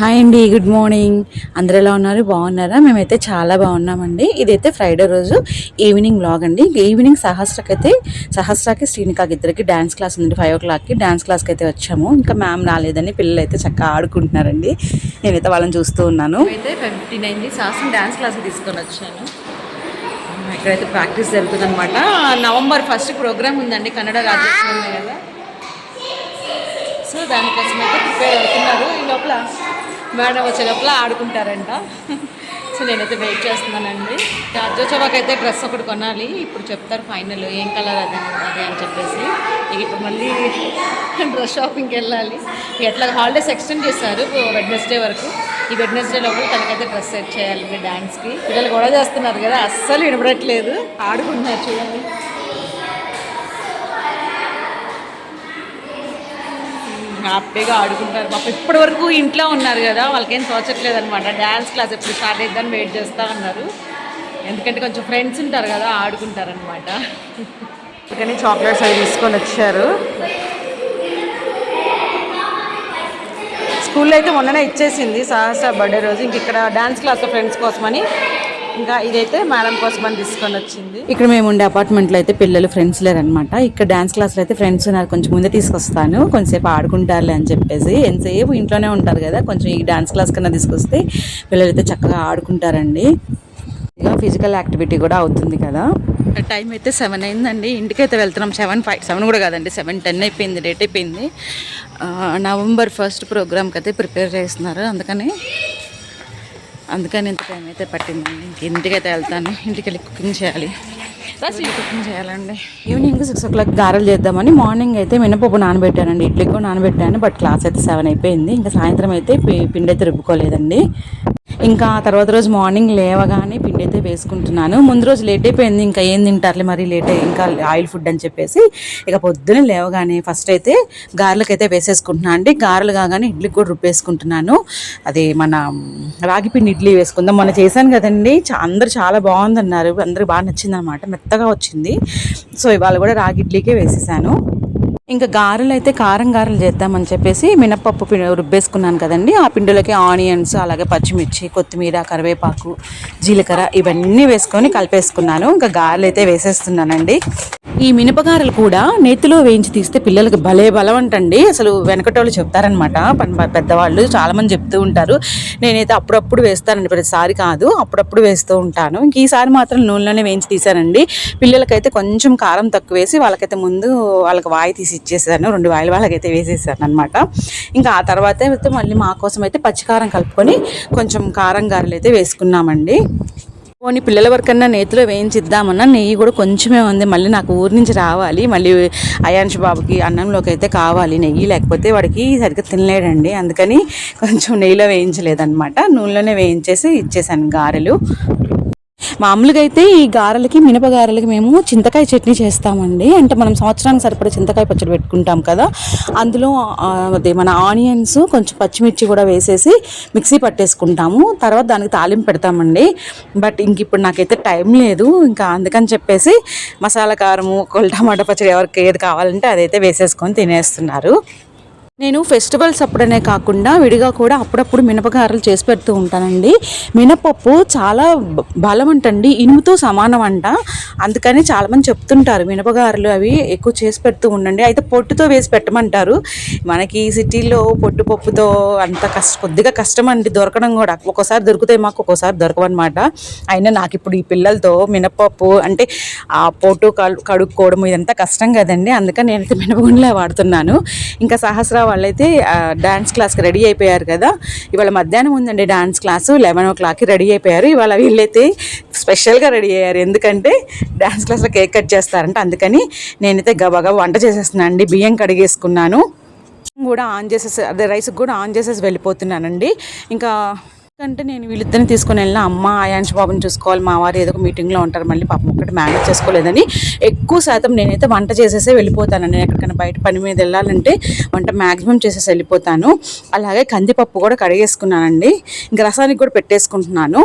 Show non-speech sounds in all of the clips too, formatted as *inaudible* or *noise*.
Hi అండి good morning అందరు ఎలా ఉన్నారు? బాగున్నారా? మేమైతే చాలా బాగున్నామండి. ఇదైతే ఫ్రైడే రోజు ఈవినింగ్ బ్లాగ్ అండి. ఈవినింగ్ సహస్రకి అయితే సహస్రకి శ్రీనికాకి ఇద్దరికి డ్యాన్స్ క్లాస్ ఉంది ఫైవ్ ఓ క్లాక్కి డ్యాన్స్ క్లాస్కి అయితే వచ్చాము. ఇంకా మ్యామ్ రాలేదని పిల్లలు అయితే చక్కగా ఆడుకుంటున్నారండి. నేనైతే వాళ్ళని చూస్తూ ఉన్నాను. అయితే ఫిఫ్టీ నైన్ సహస్రం డ్యాన్స్ క్లాస్కి తీసుకొని వచ్చాను ఇక్కడైతే ప్రాక్టీస్ జరుగుతుంది అనమాట నవంబర్ ఫస్ట్ ప్రోగ్రామ్ ఉందండి కన్నడ రాజ్యోత్సవం కదా. సో దానికోసం అయితే ప్రిపేర్ అవుతున్నారు. ఈ లోపల మేడం వచ్చే లోపల ఆడుకుంటారంట. సో నేనైతే వెయిట్ చేస్తున్నానండి. రాజ్యోత్సవాకి అయితే డ్రెస్ ఒకటి కొనాలి. ఇప్పుడు చెప్తారు ఫైనల్ ఏం కలర్ అది అది అని చెప్పేసి. ఇక ఇప్పుడు మళ్ళీ డ్రెస్ షాపింగ్కి వెళ్ళాలి. ఎట్లా హాలిడేస్ ఎక్స్టెండ్ చేశారు వెడ్నెస్డే వరకు. ఈ వెడ్నెస్డే లోపల తనకైతే డ్రెస్ సెట్ చేయాలి డాన్స్కి. పిల్లలు కూడా చేస్తున్నారు కదా అస్సలు వినపడట్లేదు. ఆడుకుంటున్నారు చూడండి. హ్యాపీగా ఆడుకుంటారు. పాప ఇప్పటి వరకు ఇంట్లో ఉన్నారు కదా వాళ్ళకేం తోచట్లేదు అనమాట డ్యాన్స్ క్లాస్ ఎప్పుడు స్టార్ట్ అయిద్దని వెయిట్ చేస్తూ ఉన్నారు ఎందుకంటే కొంచెం ఫ్రెండ్స్ ఉంటారు కదా ఆడుకుంటారు అనమాట అందుకని చాక్లెట్స్ అవి తీసుకొని వచ్చారు. స్కూల్లో అయితే మొన్ననే ఇచ్చేసింది సహస్ర బర్త్డే రోజు. ఇంక ఇక్కడ డ్యాన్స్ క్లాస్ ఫ్రెండ్స్ కోసమని ఇంకా ఇదైతే మేడం కోసం అని తీసుకొని వచ్చింది. ఇక్కడ మేము ఉండే అపార్ట్మెంట్లో అయితే పిల్లలు ఫ్రెండ్స్ లేరనమాట ఇక్కడ డ్యాన్స్ క్లాస్లో అయితే ఫ్రెండ్స్ ఉన్నారు. కొంచెం ముందే తీసుకొస్తాను. కొంచెంసేపు ఆడుకుంటారులే అని చెప్పేసి. ఎంతసేపు ఇంట్లోనే ఉంటారు కదా కొంచెం ఈ డ్యాన్స్ క్లాస్ కన్నా తీసుకొస్తే పిల్లలు అయితే చక్కగా ఆడుకుంటారండి. ఇక ఫిజికల్ యాక్టివిటీ కూడా అవుతుంది కదా. టైం అయితే సెవెన్ అయిందండి. ఇంటికి అయితే వెళ్తున్నాం. సెవెన్ ఫైవ్ సెవెన్ కూడా కాదండి. సెవెన్ టెన్ అయిపోయింది. డేట్ అయిపోయింది. నవంబర్ ఫస్ట్ ప్రోగ్రామ్కి అయితే ప్రిపేర్ చేస్తున్నారు. అందుకని అందుకని ఇంత టైం అయితే పట్టిందండి. ఇంక వెళ్తాను. ఇంటికి వెళ్ళి కుకింగ్ చేయాలి. కుకింగ్ చేయాలండి. ఈవినింగ్ సిక్స్ ఓ క్లాక్ గారెలు చేద్దామని మార్నింగ్ అయితే మినపప్పు నానబెట్టానండి. ఇడ్లీకి కూడా నానబెట్టాను బట్ క్లాస్ అయితే సెవెన్ అయిపోయింది. ఇంకా సాయంత్రం అయితే పిండి అయితే రుబ్బుకోలేదండి. ఇంకా తర్వాత రోజు మార్నింగ్ లేవగానే పిండి అయితే వేసుకుంటున్నాను. ముందు రోజు లేట్ అయిపోయింది. ఇంకా ఏం తింటారులే మరి లేట్ ఇంకా ఆయిల్ ఫుడ్ అని చెప్పేసి ఇక పొద్దున్నే లేవగానే ఫస్ట్ అయితే గారెలకు అయితే వేసేసుకుంటున్నాను అండి. గారెలు కాగానే ఇడ్లీ కూడా రుబ్బేసుకుంటున్నాను. అది మన రాగి పిండి ఇడ్లీ వేసుకుందాం. మొన్న చేశాను కదండి. చా- అందరూ చాలా బాగుందన్నారు. అందరికి బాగా నచ్చిందనమాట మెత్తగా వచ్చింది. సో ఇవాళ కూడా రాగి ఇడ్లీకే వేసేసాను. ఇంకా గారెలు అయితే కారం గారెలు చేద్దామని చెప్పేసి మినప్పప్పు పి- రుబ్బేసుకున్నాను కదండి. ఆ పిండిలోకి ఆనియన్స్ అలాగే పచ్చిమిర్చి కొత్తిమీర కరివేపాకు జీలకర్ర ఇవన్నీ వేసుకొని కలిపేసుకున్నాను. ఇంకా గారెలు అయితే వేసేస్తున్నానండి. ఈ మినపగారలు కూడా నేతిలో వేయించి తీస్తే పిల్లలకి భలే బలం అంటండి అసలు వెనకటోళ్ళు చెప్తారనమాట పని పెద్దవాళ్ళు చాలామంది చెప్తూ ఉంటారు. నేనైతే అప్పుడప్పుడు వేస్తానండి. ప్రతిసారి కాదు అప్పుడప్పుడు వేస్తూ ఉంటాను. ఇంక ఈసారి మాత్రం నూనెలోనే వేయించి తీసానండి. పిల్లలకైతే కొంచెం కారం తక్కువ వేసి వాళ్ళకైతే ముందు వాళ్ళకి వాయి తీసి ఇచ్చేసాను. రెండు వాయిలు వాళ్ళకైతే వేసేసాను అనమాట ఇంకా ఆ తర్వాత అయితే మళ్ళీ మా కోసం అయితే పచ్చికారం కలుపుకొని కొంచెం కారం గారెలు అయితే వేసుకున్నామండి. పోనీ పిల్లల వరకన్నా నేతిలో వేయించిద్దామన్నా నెయ్యి కూడా కొంచెమే ఉంది. మళ్ళీ నాకు ఊరి నుంచి రావాలి. మళ్ళీ అయాన్ష్ బాబుకి అన్నంలోకి అయితే కావాలి నెయ్యి. లేకపోతే వాడికి సరిగ్గా తినలేడండి. అందుకని కొంచెం నెయ్యిలో వేయించలేదన్నమాట. నూనెలోనే వేయించేసి ఇచ్చేసాను గారెలు. మామూలుగా అయితే ఈ గారెలకి మినప గారెలకి మేము చింతకాయ చట్నీ చేస్తామండి. అంటే మనం సంవత్సరానికి సరిపడే చింతకాయ పచ్చడి పెట్టుకుంటాం కదా. అందులో అదే మన ఆనియన్స్ కొంచెం పచ్చిమిర్చి కూడా వేసేసి మిక్సీ పట్టేసుకుంటాము. తర్వాత దానికి తాలింపు పెడతామండి. బట్ ఇంక ఇప్పుడు నాకైతే టైం లేదు. ఇంకా అందుకని చెప్పేసి మసాలా కారము కొల్ టమాటా పచ్చడి ఎవరికి ఏది కావాలంటే అదైతే వేసేసుకొని తినేస్తున్నారు. నేను ఫెస్టివల్స్ అప్పుడనే కాకుండా విడిగా కూడా అప్పుడప్పుడు మినపగారలు చేసి పెడుతూ ఉంటానండి. మినపప్పు చాలా బ- బలం అంటండి ఇనుముతో సమానం అంట అందుకని చాలామంది చెప్తుంటారు మినపగారలు అవి ఎక్కువ చేసి పెడుతూ ఉండండి. అయితే పొట్టుతో వేసి పెట్టమంటారు. మనకి సిటీలో పొట్టు పప్పుతో అంత కష్ట కొద్దిగా కష్టం అండి దొరకడం కూడా. ఒక్కోసారి దొరుకుతాయి మాకు ఒక్కోసారి దొరకవన్నమాట. అయినా నాకు ఇప్పుడు ఈ పిల్లలతో మినపప్పు అంటే ఆ పొట్టు కడు- కడుక్కోవడం ఇదంతా కష్టం కదండి. అందుకని నేనైతే మినపగుండ్లే వాడుతున్నాను. ఇంకా సహస్ర వాళ్ళైతే డ్యాన్స్ క్లాస్కి రెడీ అయిపోయారు కదా. ఇవాళ మధ్యాహ్నం ఉందండి డ్యాన్స్ క్లాసు లెవెన్ ఓ క్లాక్కి రెడీ అయిపోయారు. ఇవాళ వీళ్ళైతే స్పెషల్గా రెడీ అయ్యారు. ఎందుకంటే డ్యాన్స్ క్లాస్లో కేక్ కట్ చేస్తారంట. అందుకని నేనైతే గబాగా వంట చేసేస్తున్నాను అండి. బియ్యం కడిగేసుకున్నాను. కూడా ఆన్ చేసేసి అదే రైస్కి కూడా ఆన్ చేసేసి వెళ్ళిపోతున్నానండి. ఇంకా ఎందుకంటే నేను వీళ్ళిద్దరిని తీసుకొని వెళ్ళిన అమ్మ ఆయాంష్ బాబుని చూసుకోవాలి మా వారు ఏదో ఒక మీటింగ్లో ఉంటారు మళ్ళీ పాపం ఒక్కటి మేనేజ్ చేసుకోలేదని ఎక్కువ శాతం నేనైతే వంట చేసేసే వెళ్ళిపోతానండి నేను ఎక్కడికైనా బయట పని మీద వెళ్ళాలంటే వంట మ్యాక్సిమం చేసేసి వెళ్ళిపోతాను. అలాగే కందిపప్పు కూడా కడిగేసుకున్నానండి. ఇంకా రసానికి కూడా పెట్టేసుకుంటున్నాను.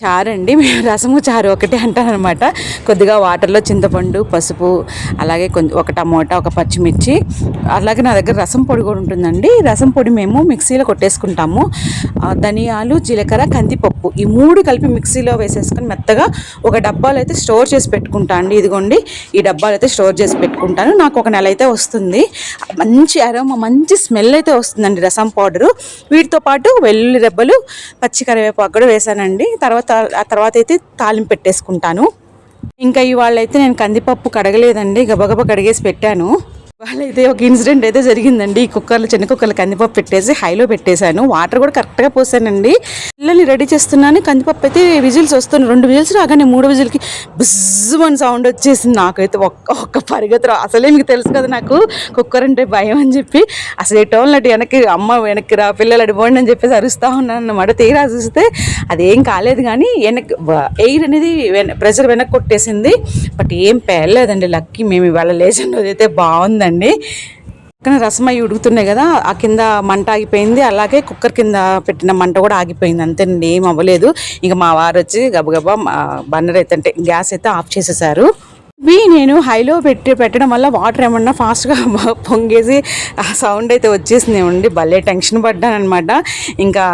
చారు అండి. మేము రసము చారు ఒకటే అంటారనమాట. కొద్దిగా వాటర్లో చింతపండు పసుపు అలాగే కొంచెం ఒక టమోటా ఒక పచ్చిమిర్చి. అలాగే నా దగ్గర రసం పొడి కూడా ఉంటుందండి. రసం పొడి మేము మిక్సీలో కొట్టేసుకుంటాము. ధనియాలు జీలకర్ర కందిపప్పు ఈ మూడు కలిపి మిక్సీలో వేసేసుకొని మెత్తగా ఒక డబ్బాలు అయితే స్టోర్ చేసి పెట్టుకుంటా అండి. ఇదిగోండి ఈ డబ్బాలు అయితే స్టోర్ చేసి పెట్టుకుంటాను. నాకు ఒక నెల అయితే వస్తుంది. మంచి అరోమా మంచి స్మెల్ అయితే వస్తుందండి రసం పౌడరు. వీటితో పాటు వెల్లుల్లి రెబ్బలు పచ్చి కరివేపాకు కూడా వేసానండి. తర్వాత ఆ తర్వాత అయితే తాలింపు పెట్టేసుకుంటాను. ఇంకా ఇవాళ అయితే నేను కందిపప్పు కడగలేదండి గబగబా కడిగేసి పెట్టాను. అయితే ఒక ఇన్సిడెంట్ అయితే జరిగిందండి. ఈ కుక్కర్లో చిన్న కుక్కర్లు కందిపప్పు పెట్టేసి హైలో పెట్టేశాను. వాటర్ కూడా కరెక్ట్గా పోసానండి. పిల్లల్ని రెడీ చేస్తున్నాను. కందిపప్పు అయితే విజిల్స్ వస్తున్నాయి. రెండు విజిల్స్ రాగానే మూడు విజిల్కి బిజ్జమని సౌండ్ వచ్చేసింది. నాకైతే ఒక్క ఒక్క పరిగెత్తు అసలే మీకు తెలుసు కదా నాకు. కుక్కర్ అంటే భయం అని చెప్పి అసలు ఏ అటు వెనక్కి అమ్మ వెనక్కి రా పిల్లలు అడిపోండి అని చెప్పేసి అరుస్తూ ఉన్నాను అన్నమాట తీరా చూస్తే అదేం కాలేదు కానీ వెనక్ ఎయిర్ అనేది ప్రెషర్ వెనక్కి కొట్టేసింది బట్ ఏం పేర్లేదండి లక్కీ మేము ఇవాళ లేచిన అదైతే బాగుందండి. బాగుందండి పక్కన రసం అవి ఉడుకుతున్నాయి కదా ఆ కింద మంట ఆగిపోయింది అలాగే కుక్కర్ కింద పెట్టిన మంట కూడా ఆగిపోయింది అంతేనండి ఏం అవ్వలేదు. ఇంకా మా వారు వచ్చి గబగబా బన్నర్ అయితే అంటే గ్యాస్ అయితే ఆఫ్ చేసేసారు. ఇవి నేను హైలో పెట్టి పెట్టడం వల్ల వాటర్ ఏమన్నా ఫాస్ట్గా *laughs* పొంగేసి ఆ సౌండ్ అయితే వచ్చేసింది ఏమండి. భలే టెన్షన్ పడ్డాను అనమాట ఇంకా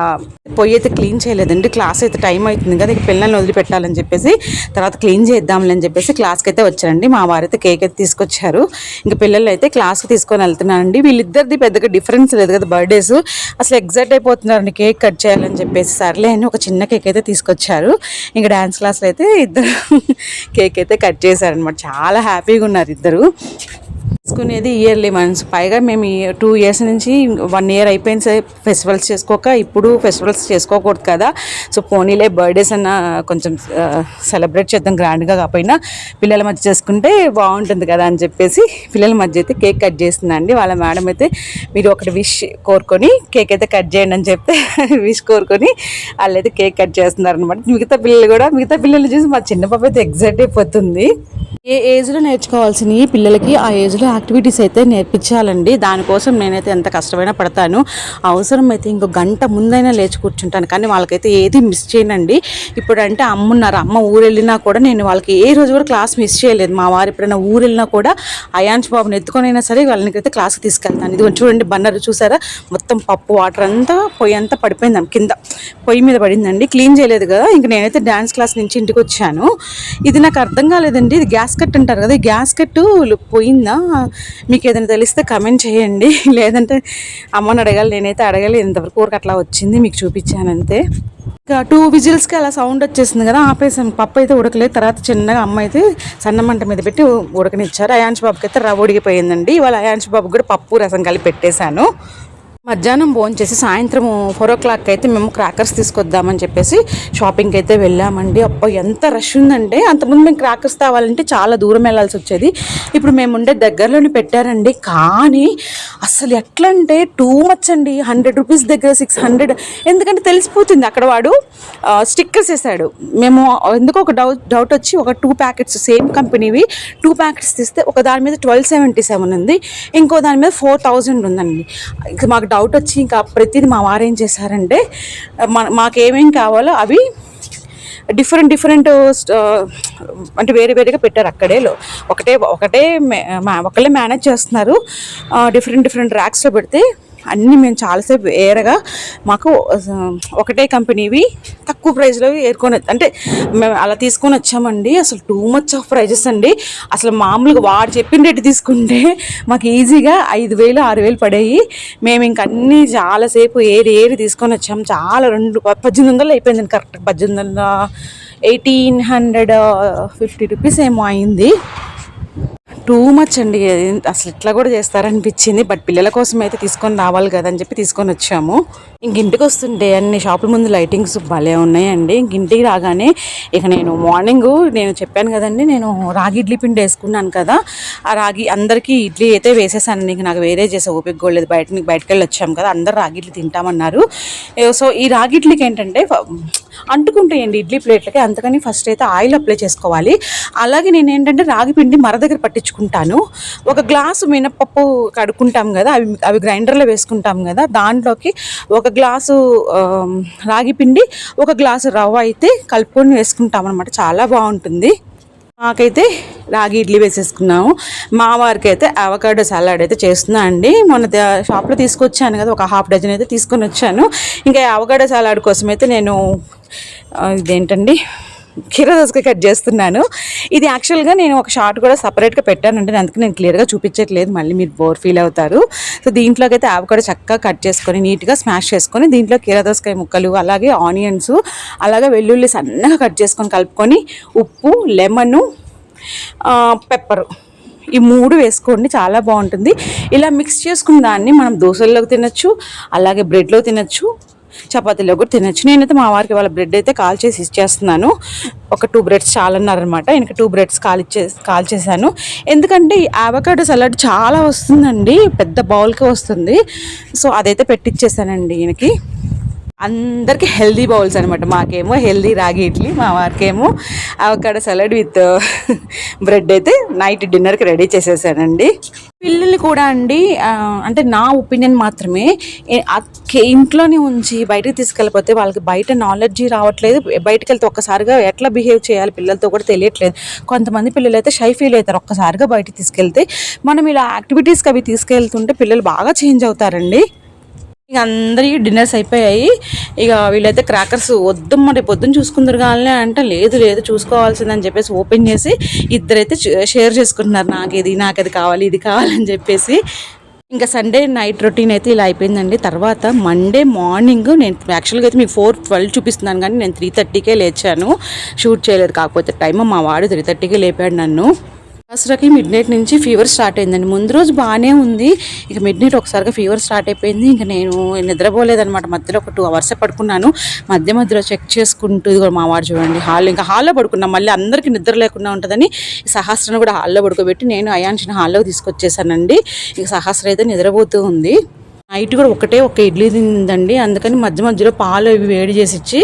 పొయ్యి అయితే క్లీన్ చేయలేదండి. క్లాస్ అయితే టైం అవుతుంది కదా ఇక పిల్లల్ని వదిలిపెట్టాలని చెప్పేసి తర్వాత క్లీన్ చేద్దాంలే అని చెప్పేసి క్లాస్కి అయితే వచ్చారండి మా వారైతే కేక్ అయితే తీసుకొచ్చారు. ఇంకా పిల్లలు అయితే క్లాస్కి తీసుకొని వెళ్తున్నానండి వీళ్ళిద్దరిది పెద్దగా డిఫరెన్స్ లేదు కదా బర్త్డేస్. అసలు ఎగ్జైట్ అయిపోతున్నారండి కేక్ కట్ చేయాలని చెప్పేసి. సర్లే అని ఒక చిన్న కేక్ అయితే తీసుకొచ్చారు. ఇంకా డ్యాన్స్ క్లాస్లో అయితే ఇద్దరు *laughs* కేక్ అయితే కట్ చేశారనమాట చాలా హ్యాపీగా ఉన్నారు ఇద్దరు. చేసుకునేది ఇయర్లీ మంత్స్ పైగా మేము టూ ఇయర్స్ నుంచి వన్ ఇయర్ అయిపోయింది సరే. ఫెస్టివల్స్ చేసుకోక ఇప్పుడు ఫెస్టివల్స్ చేసుకోకూడదు కదా. సో పోనీలే బర్త్డేస్ అన్న కొంచెం సెలబ్రేట్ చేద్దాం గ్రాండ్గా కాకపోయినా పిల్లల మధ్య చేసుకుంటే బాగుంటుంది కదా అని చెప్పేసి పిల్లల మధ్య అయితే కేక్ కట్ చేస్తుందండి. వాళ్ళ మేడం అయితే మీరు ఒకటి విష్ కోరుకొని కేక్ అయితే కట్ చేయండి అని చెప్తే *laughs* విష్ కోరుకొని వాళ్ళైతే కేక్ కట్ చేస్తున్నారనమాట మిగతా పిల్లలు కూడా మిగతా పిల్లలు చూసి మా చిన్న పాప అయితే ఎగ్జైట్ అయిపోతుంది. ఏ ఏజ్లో నేర్చుకోవాల్సినవి పిల్లలకి ఆ ఏజ్లో యాక్టివిటీస్ అయితే నేర్పించాలండి. దానికోసం నేనైతే ఎంత కష్టమైనా పడతాను. అవసరం అయితే ఇంకో గంట ముందైనా లేచి కూర్చుంటాను. కానీ వాళ్ళకైతే ఏది మిస్ చేయనండి. ఇప్పుడంటే అమ్మ ఉన్నారు అమ్మ ఊరెళ్ళినా కూడా నేను వాళ్ళకి ఏ రోజు కూడా క్లాస్ మిస్ చేయలేదు. మా వారు ఎప్పుడైనా ఊరు వెళ్ళినా కూడా అయాన్స్ బాబుని ఎత్తుకొనైనా సరే వాళ్ళనికైతే క్లాస్కి తీసుకెళ్తాను. ఇది చూడండి బన్నరు చూసారా? మొత్తం పప్పు వాటర్ అంతా పొయ్యి అంతా పడిపోయింది కింద. పొయ్యి మీద పడిందండి. క్లీన్ చేయలేదు కదా? ఇంక నేనైతే డ్యాన్స్ క్లాస్ నుంచి ఇంటికి వచ్చాను. ఇది నాకు అర్థం కాలేదండి. ఇది గ్యాస్ కట్ అంటారు కదా? ఈ గ్యాస్ కట్టు పోయిందా? మీకు ఏదైనా తెలిస్తే కమెంట్ చేయండి. *laughs* లేదంటే అమ్మని అడగాలి నేనైతే అడగాలి. ఇంతవరకు ఊరికి అట్లా వచ్చింది మీకు చూపించాను అంతే. ఇంకా టూ విజిల్స్కి అలా సౌండ్ వచ్చేసింది కదా ఆపేసాం. పప్పు అయితే ఉడకలేదు. తర్వాత చిన్నగా అమ్మ అయితే సన్న మంట మీద పెట్టి ఉడకనిచ్చారు. అయాన్స్ బాబుకి అయితే రవ్వ ఉడికిపోయిందండి. ఇవాళ అయాన్స్ బాబుకి కూడా పప్పు రసం కలిపి పెట్టేశాను. మధ్యాహ్నం భోజనం చేసి సాయంత్రం ఫోర్ ఓ క్లాక్ అయితే మేము క్రాకర్స్ తీసుకొద్దామని చెప్పేసి షాపింగ్కి అయితే వెళ్ళామండి. అబ్బా ఎంత రష్ ఉందంటే అంతకుముందు మేము క్రాకర్స్ తేవాలంటే చాలా దూరం వెళ్ళాల్సి వచ్చేది. ఇప్పుడు మేము ఉండే దగ్గరలోనే పెట్టారండి. కానీ అసలు ఎట్లా అంటే టూ మచ్ అండి. హండ్రెడ్ రూపీస్ దగ్గర సిక్స్ హండ్రెడ్ ఎందుకంటే తెలిసిపోతుంది అక్కడ వాడు స్టిక్కర్స్ వేసాడు మేము ఎందుకో ఒక డౌట్ డౌట్ వచ్చి ఒక టూ ప్యాకెట్స్ సేమ్ కంపెనీవి టూ ప్యాకెట్స్ తీస్తే ఒక దాని మీద ట్వెల్వ్ సెవెంటీ సెవెన్ ఉంది. ఇంకో దాని మీద ఫోర్ థౌజండ్ ఉందండి. మాకు డౌట్ వచ్చి ఇంకా ప్రతిదీ మా వారు ఏం చేశారంటే మా మాకేమేం కావాలో అవి డిఫరెంట్ డిఫరెంట్ అంటే వేరే వేరేగా పెట్టారు అక్కడేలో ఒకటే ఒకటే మే- ఒకళ్ళే మేనేజ్ చేస్తున్నారు. డిఫరెంట్ డిఫరెంట్ ర్యాక్స్లో పెడితే అన్నీ మేము చాలాసేపు ఏరగా మాకు ఒకటే కంపెనీవి తక్కువ ప్రైస్లో ఏరుకొని అంటే మేము అలా తీసుకొని వచ్చామండి. అసలు టూ మచ్ ఆఫ్ ప్రైజెస్ అండి. అసలు మామూలుగా వాడు చెప్పిన రేటు తీసుకుంటే మాకు ఈజీగా ఐదు వేలు ఆరు వేలు పడేవి మేము ఇంక అన్నీ చాలాసేపు ఏరి ఏరి తీసుకొని వచ్చాము చాలా రెండు పద్దెనిమిది వందలు అయిపోయింది కరెక్ట్ పద్దెనిమిది వందల ఎయిటీన్ హండ్రెడ్ ఫిఫ్టీ రూపీస్ ఏమో అయింది. టూ మచ్ అండి. అసలు ఇట్లా కూడా చేస్తారనిపించింది. బట్ పిల్లల కోసం అయితే తీసుకొని రావాలి కదా అని చెప్పి తీసుకొని వచ్చాము. ఇంక ఇంటికి వస్తుంటే అన్ని షాపుల ముందు లైటింగ్స్ భలే ఉన్నాయండి. ఇంక ఇంటికి రాగానే ఇక నేను మార్నింగ్ నేను చెప్పాను కదండి నేను రాగి ఇడ్లీ పిండి వేసుకున్నాను కదా. ఆ రాగి అందరికీ ఇడ్లీ అయితే వేసేసాను. ఇంక నాకు వేరే చేసే ఓపిక కూడా బయట బయటకు వెళ్ళి వచ్చాము కదా. అందరు రాగి ఇడ్లీ తింటామన్నారు. సో ఈ రాగి ఇడ్లీకి ఏంటంటే అంటుకుంటాయండి ఇడ్లీ ప్లేట్లకి. అందుకని ఫస్ట్ అయితే ఆయిల్ అప్లై చేసుకోవాలి. అలాగే నేను ఏంటంటే రాగి పిండి మర దగ్గర పట్టించుకుంటాను. ఒక గ్లాసు మినపప్పు కడుక్కుంటాం కదా అవి అవి గ్రైండర్లో వేసుకుంటాం కదా దాంట్లోకి ఒక గ్లాసు రాగి పిండి ఒక గ్లాసు రవ్వ అయితే కలుపుకొని వేసుకుంటాం అనమాట చాలా బాగుంటుంది. మాకైతే రాగి ఇడ్లీ వేసేసుకున్నాము. మా వారికి అయితే అవకాడో సలాడ్ అయితే చేస్తున్నా అండి. మొన్న షాప్లో తీసుకొచ్చాను కదా ఒక హాఫ్ డజన్ అయితే తీసుకొని వచ్చాను. ఇంకా అవకాడో సలాడ్ కోసం అయితే నేను ఇదేంటండి? కీర దోసకాయ కట్ చేస్తున్నాను. ఇది యాక్చువల్గా నేను ఒక షార్ట్ కూడా సపరేట్గా పెట్టాను. అంటే అందుకే నేను క్లియర్గా చూపించట్లేదు. మళ్ళీ మీరు బోర్ ఫీల్ అవుతారు. సో దీంట్లోకి అయితే కూడా చక్కగా కట్ చేసుకొని నీట్గా స్మాష్ చేసుకొని దీంట్లో కీర దోసకాయ ముక్కలు అలాగే ఆనియన్స్ అలాగే వెల్లుల్లి సన్నగా కట్ చేసుకొని కలుపుకొని ఉప్పు లెమను పెప్పరు ఈ మూడు వేసుకోండి. చాలా బాగుంటుంది. ఇలా మిక్స్ చేసుకున్న దాన్ని మనం దోశల్లోకి తినచ్చు అలాగే బ్రెడ్లో తినచ్చు. చపాతీలో కూడా తినచ్చు. నేనైతే మా వారికి వాళ్ళ బ్రెడ్ అయితే కాల్ చేసి ఇచ్చేస్తున్నాను. ఒక టూ బ్రెడ్స్ చాలన్నారనమాట ఇంకా టూ బ్రెడ్స్ కాల్ ఇచ్చే కాల్ చేశాను. ఎందుకంటే ఈ ఆవకాడో సలాడ్ చాలా వస్తుందండి. పెద్ద బౌల్కి వస్తుంది. సో అదైతే పెట్టిచ్చేసానండి ఈయనకి. అందరికీ హెల్దీ బౌల్స్ అనమాట మాకేమో హెల్దీ రాగి ఇడ్లీ మా వారికేమో అక్కడ సలాడ్ విత్ బ్రెడ్ అయితే నైట్ డిన్నర్కి రెడీ చేసేసానండి. పిల్లల్ని కూడా అండి అంటే నా ఒపీనియన్ మాత్రమే ఇంట్లోనే ఉంచి బయటకు తీసుకెళ్ళిపోతే వాళ్ళకి బయట నాలెడ్జ్ రావట్లేదు. బయటకు వెళ్తే ఒక్కసారిగా ఎట్లా బిహేవ్ చేయాలి పిల్లలతో కూడా తెలియట్లేదు. కొంతమంది పిల్లలు అయితే షై ఫీల్ అవుతారు ఒక్కసారిగా బయటకు తీసుకెళ్తే. మనం ఇలా యాక్టివిటీస్కి అవి తీసుకెళ్తుంటే పిల్లలు బాగా చేంజ్ అవుతారండి. ఇక అందరికీ డిన్నర్స్ అయిపోయాయి. ఇక వీళ్ళైతే క్రాకర్స్ వద్దమ్మ రేపు పొద్దున్న చూసుకుందరు కానీ అంటే లేదు లేదు చూసుకోవాల్సిందని చెప్పేసి ఓపెన్ చేసి ఇద్దరైతే షేర్ చేసుకుంటున్నారు. నాకు ఇది నాకు అది కావాలి ఇది కావాలని చెప్పేసి. ఇంకా సండే నైట్ రొటీన్ అయితే ఇలా అయిపోయిందండి. తర్వాత మండే మార్నింగ్ నేను యాక్చువల్గా అయితే మీకు ఫోర్ ట్వెల్వ్ చూపిస్తున్నాను కానీ నేను త్రీ థర్టీకే లేచాను. షూట్ చేయలేదు. కాకపోతే టైం మా వాడు త్రీ థర్టీకే లేపాడు నన్ను. దసరాకి మిడ్ నైట్ నుంచి ఫీవర్ స్టార్ట్ అయిందండి. ముందు రోజు బాగానే ఉంది. ఇక మిడ్ నైట్ ఒకసారిగా ఫీవర్ స్టార్ట్ అయిపోయింది. ఇంకా నేను నిద్రపోలేదనమాట మధ్యలో ఒక టూ అవర్స్ పడుకున్నాను. మధ్య మధ్యలో చెక్ చేసుకుంటూ ఇదిగో మా వాడు చూడండి హాల్ ఇంకా హాల్లో పడుకున్నాం. మళ్ళీ అందరికీ నిద్ర లేకుండా ఉంటుందని సహస్రను కూడా హాల్లో పడుకోబెట్టి నేను అయాన్షిని హాల్లోకి తీసుకొచ్చేసానండి. ఇక సహస్ర అయితే నిద్రపోతూ ఉంది. నైట్ కూడా ఒకటే ఒక ఇడ్లీ తిందండి. అందుకని మధ్య మధ్యలో పాలు ఇవి వేడి చేసి ఇచ్చి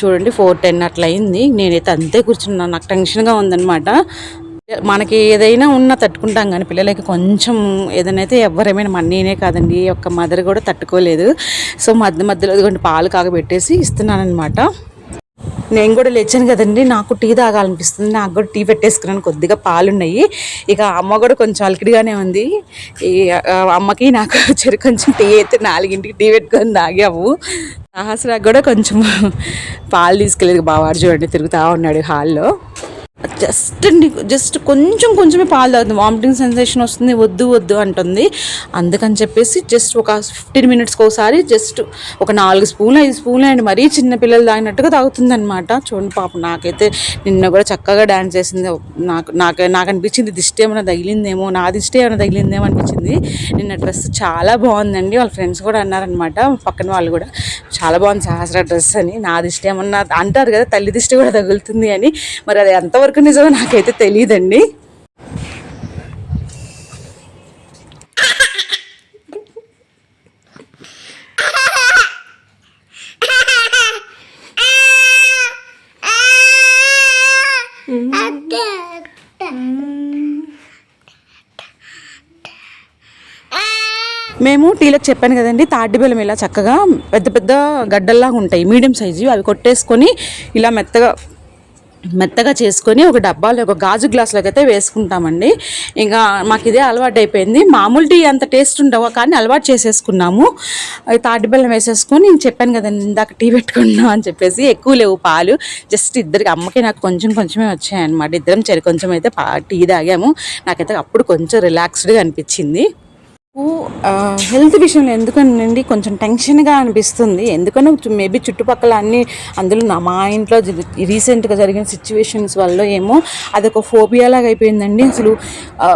చూడండి ఫోర్ టెన్ అట్లా అయింది నేనైతే అంతే కూర్చున్నాను నాకు టెన్షన్గా ఉందన్నమాట. మనకి ఏదైనా ఉన్నా తట్టుకుంటాం కానీ పిల్లలకి కొంచెం ఏదైనా అయితే ఎవరేమైనా మన నేనే కాదండి ఒక్క మదర్ కూడా తట్టుకోలేదు. సో మధ్య మధ్యలో కొన్ని పాలు కాగబెట్టేసి ఇస్తున్నానమాట నేను కూడా లేచాను కదండి నాకు టీ తాగాలనిపిస్తుంది నాకు కూడా టీ పెట్టేసుకున్నాను కొద్దిగా పాలు ఉన్నాయి ఇక అమ్మ కూడా కొంచెం అలికిడిగానే ఉంది. ఈ అమ్మకి నాకు *laughs* చెరు కొంచెం టీ అయితే నాలుగింటికి టీ పెట్టుకొని తాగాము సహస్రాకు కూడా కొంచెం పాలు తీసుకెళ్ళేది బావాడు చూడండి తిరుగుతూ ఉన్నాడు హాల్లో. జస్ట్ అండి జస్ట్ కొంచెం కొంచెమే పాలు తాగుతుంది వామిటింగ్ సెన్సేషన్ వస్తుంది వద్దు వద్దు అంటుంది. అందుకని చెప్పేసి జస్ట్ ఒక ఫిఫ్టీన్ మినిట్స్కి ఒకసారి జస్ట్ ఒక నాలుగు స్పూన్లు ఐదు స్పూన్లు అండి మరీ చిన్న పిల్లలు తాగినట్టుగా తాగుతుంది అనమాట చూడండి పాపం నాకైతే నిన్న కూడా చక్కగా డ్యాన్స్ చేసింది. నాకు నాకు నాకు అనిపించింది దిష్టి ఏమైనా తగిలిందేమో నా దిష్టి ఏమైనా తగిలిందేమో అనిపించింది. నిన్న డ్రెస్ చాలా బాగుందండి. వాళ్ళ ఫ్రెండ్స్ కూడా అన్నారనమాట పక్కన వాళ్ళు కూడా. చాలా బాగుంది సహస్ర డ్రెస్ అని. నా దిష్టి ఏమన్నా అంటారు కదా తల్లి దిష్టి కూడా తగులుతుంది అని. మరి అది ఎంతవరకు నిజమో నాకైతే తెలియదండి మేము టీలకు చెప్పాను కదండి తాటి బెల్లం ఇలా చక్కగా పెద్ద పెద్ద గడ్డల్లాగా ఉంటాయి మీడియం సైజు అవి కొట్టేసుకొని ఇలా మెత్తగా మెత్తగా చేసుకొని ఒక డబ్బాలో ఒక గాజు గ్లాసులోకి అయితే వేసుకుంటామండి. ఇంకా మాకు ఇదే అలవాటు అయిపోయింది మామూలు టీ అంత టేస్ట్ ఉండవు కానీ అలవాటు చేసేసుకున్నాము. తాటి బెల్లం వేసేసుకొని నేను చెప్పాను కదండి ఇందాక టీ పెట్టుకున్నాం అని చెప్పేసి ఎక్కువ లేవు పాలు. జస్ట్ ఇద్దరికి అమ్మకి నాకు కొంచెం కొంచెమే వచ్చాయన్నమాట. ఇద్దరం చెరి కొంచెం అయితే పా టీ తాగాము. నాకైతే అప్పుడు కొంచెం రిలాక్స్డ్గా అనిపించింది. హెల్త్ విషయంలో ఎందుకనండి కొంచెం టెన్షన్గా అనిపిస్తుంది. ఎందుకనో మేబీ చుట్టుపక్కల అన్ని అందులో నా మా ఇంట్లో రీసెంట్గా జరిగిన సిచ్యువేషన్స్ వల్ల ఏమో అదొక ఫోబియా లాగా అయిపోయిందండి. అసలు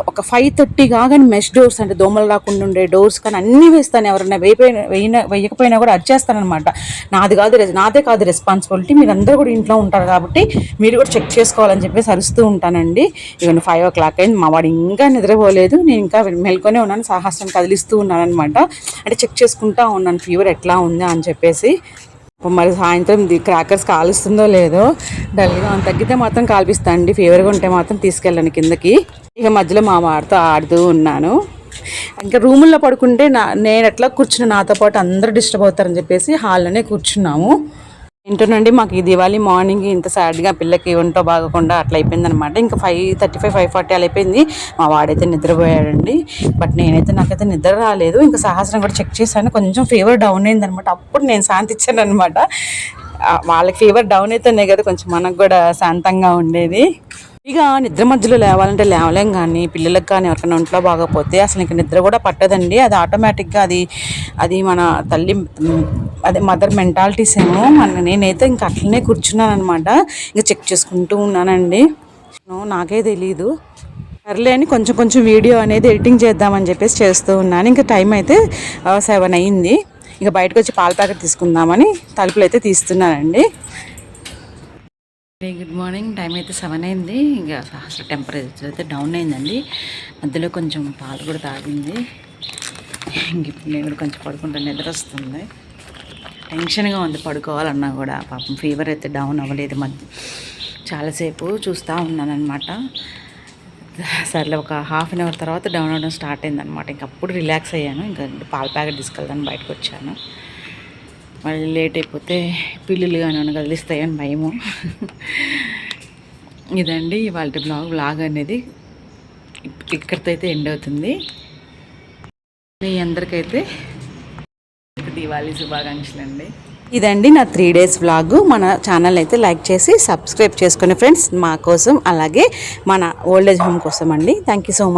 ఒక ఫైవ్ థర్టీ కాగానే మెష్ డోర్స్ అంటే దోమలు రాకుండా ఉండే డోర్స్ కానీ అన్నీ వేస్తాను. ఎవరైనా వేయిపోయిన వేయిన వేయకపోయినా కూడా అరిచేస్తానమాట నాది కాదు రెస్- నాదే కాదు రెస్పాన్సిబిలిటీ మీరు అందరూ కూడా ఇంట్లో ఉంటారు కాబట్టి మీరు కూడా చెక్ చేసుకోవాలని చెప్పేసి అరుస్తూ ఉంటానండి. ఇవన్నీ ఫైవ్ ఓ క్లాక్ అయింది మా వాడు ఇంకా నిద్రపోలేదు. నేను ఇంకా మెల్కొనే ఉన్నాను సాహసం కదిలిస్తూ ఉన్నాను అనమాట అంటే చెక్ చేసుకుంటా ఉన్నాను ఫీవర్ ఎట్లా ఉందా అని చెప్పేసి. మరి సాయంత్రం క్రాకర్స్ కాలుస్తుందో లేదో డల్గా తగ్గితే మాత్రం కాల్పిస్తా అండి. ఫీవర్గా ఉంటే మాత్రం తీసుకెళ్ళాను కిందకి. ఇక మధ్యలో మా వారితో ఆడుతూ ఉన్నాను. ఇంకా రూముల్లో పడుకుంటే నా నేను ఎట్లా కూర్చున్నా నాతో పాటు అందరూ డిస్టర్బ్ అవుతారని చెప్పేసి హాల్లోనే కూర్చున్నాము. ఏంటోనండి మాకు ఈ దివాళీ మార్నింగ్ ఇంత సాడ్గా పిల్లకి ఒంటో బాగకుండా అట్లా అయిపోయింది అనమాట ఇంకా five thirty five five forty అలా అయిపోయింది. మా వాడైతే నిద్రపోయాడండి. బట్ నేనైతే నాకైతే నిద్ర రాలేదు. ఇంకా సహస్రం కూడా చెక్ చేశాను. కొంచెం ఫీవర్ డౌన్ అయిందనమాట అప్పుడు నేను శాంతి ఇచ్చాను అనమాట వాళ్ళకి ఫీవర్ డౌన్ అయితేనే కదా కొంచెం మనకు కూడా శాంతంగా ఉండేది. ఇక నిద్ర మధ్యలో లేవాలంటే లేవలేం కానీ పిల్లలకు కానీ ఎవరికైనా ఒంట్లో బాగోకపోతే అసలు ఇంక నిద్ర కూడా పట్టదండి. అది ఆటోమేటిక్గా అది అది మన తల్లి అదే మదర్ మెంటాలిటీస్ ఏమో మన నేనైతే ఇంక అట్లనే కూర్చున్నాను అనమాట ఇంకా చెక్ చేసుకుంటూ ఉన్నానండి. నాకే తెలీదు. సర్లే అని కొంచెం కొంచెం వీడియో అనేది ఎడిటింగ్ చేద్దామని చెప్పేసి చేస్తూ ఉన్నాను. ఇంకా టైం అయితే సెవెన్ అయ్యింది ఇంకా బయటకు వచ్చి పాల ప్యాకెట్ తీసుకుందామని తలుపులు అయితే తీస్తున్నానండి. Good morning. టైం అయితే సెవెన్ అయింది. ఇంకా అసలు టెంపరేచర్ అయితే డౌన్ అయిందండి. మధ్యలో కొంచెం పాలు కూడా తాగింది. ఇంక ఇప్పుడు నేను కూడా కొంచెం పడుకుంటే నిద్ర వస్తుంది. టెన్షన్గా ఉంది పడుకోవాలన్నా కూడా. పాపం ఫీవర్ అయితే డౌన్ అవ్వలేదు మధ్య చాలాసేపు చూస్తూ ఉన్నాను అనమాట సర్లే ఒక హాఫ్ అన్ అవర్ తర్వాత డౌన్ అవ్వడం స్టార్ట్ అయిందనమాట ఇంకప్పుడు రిలాక్స్ అయ్యాను. ఇంకా పాల ప్యాకెట్ తీసుకెళ్దాను బయటకు వచ్చాను. మళ్ళీ లేట్ అయిపోతే పిల్లులు కానీ ఏమైనా కదిలిస్తాయని భయము. ఇదండి ఇవాళ బ్లాగ్ బ్లాగ్ అనేది. ఇక్- ఇక్కడితో అయితే ఎండ్ అవుతుంది. మీ అందరికైతే దివాళీ శుభాకాంక్షలు అండి. ఇదండి నా త్రీ డేస్ వ్లాగ్ మన ఛానల్ అయితే లైక్ చేసి సబ్స్క్రైబ్ చేసుకునే ఫ్రెండ్స్ మా కోసం అలాగే మన ఓల్డ్ ఏజ్ హోమ్ కోసం అండి. Thank you so much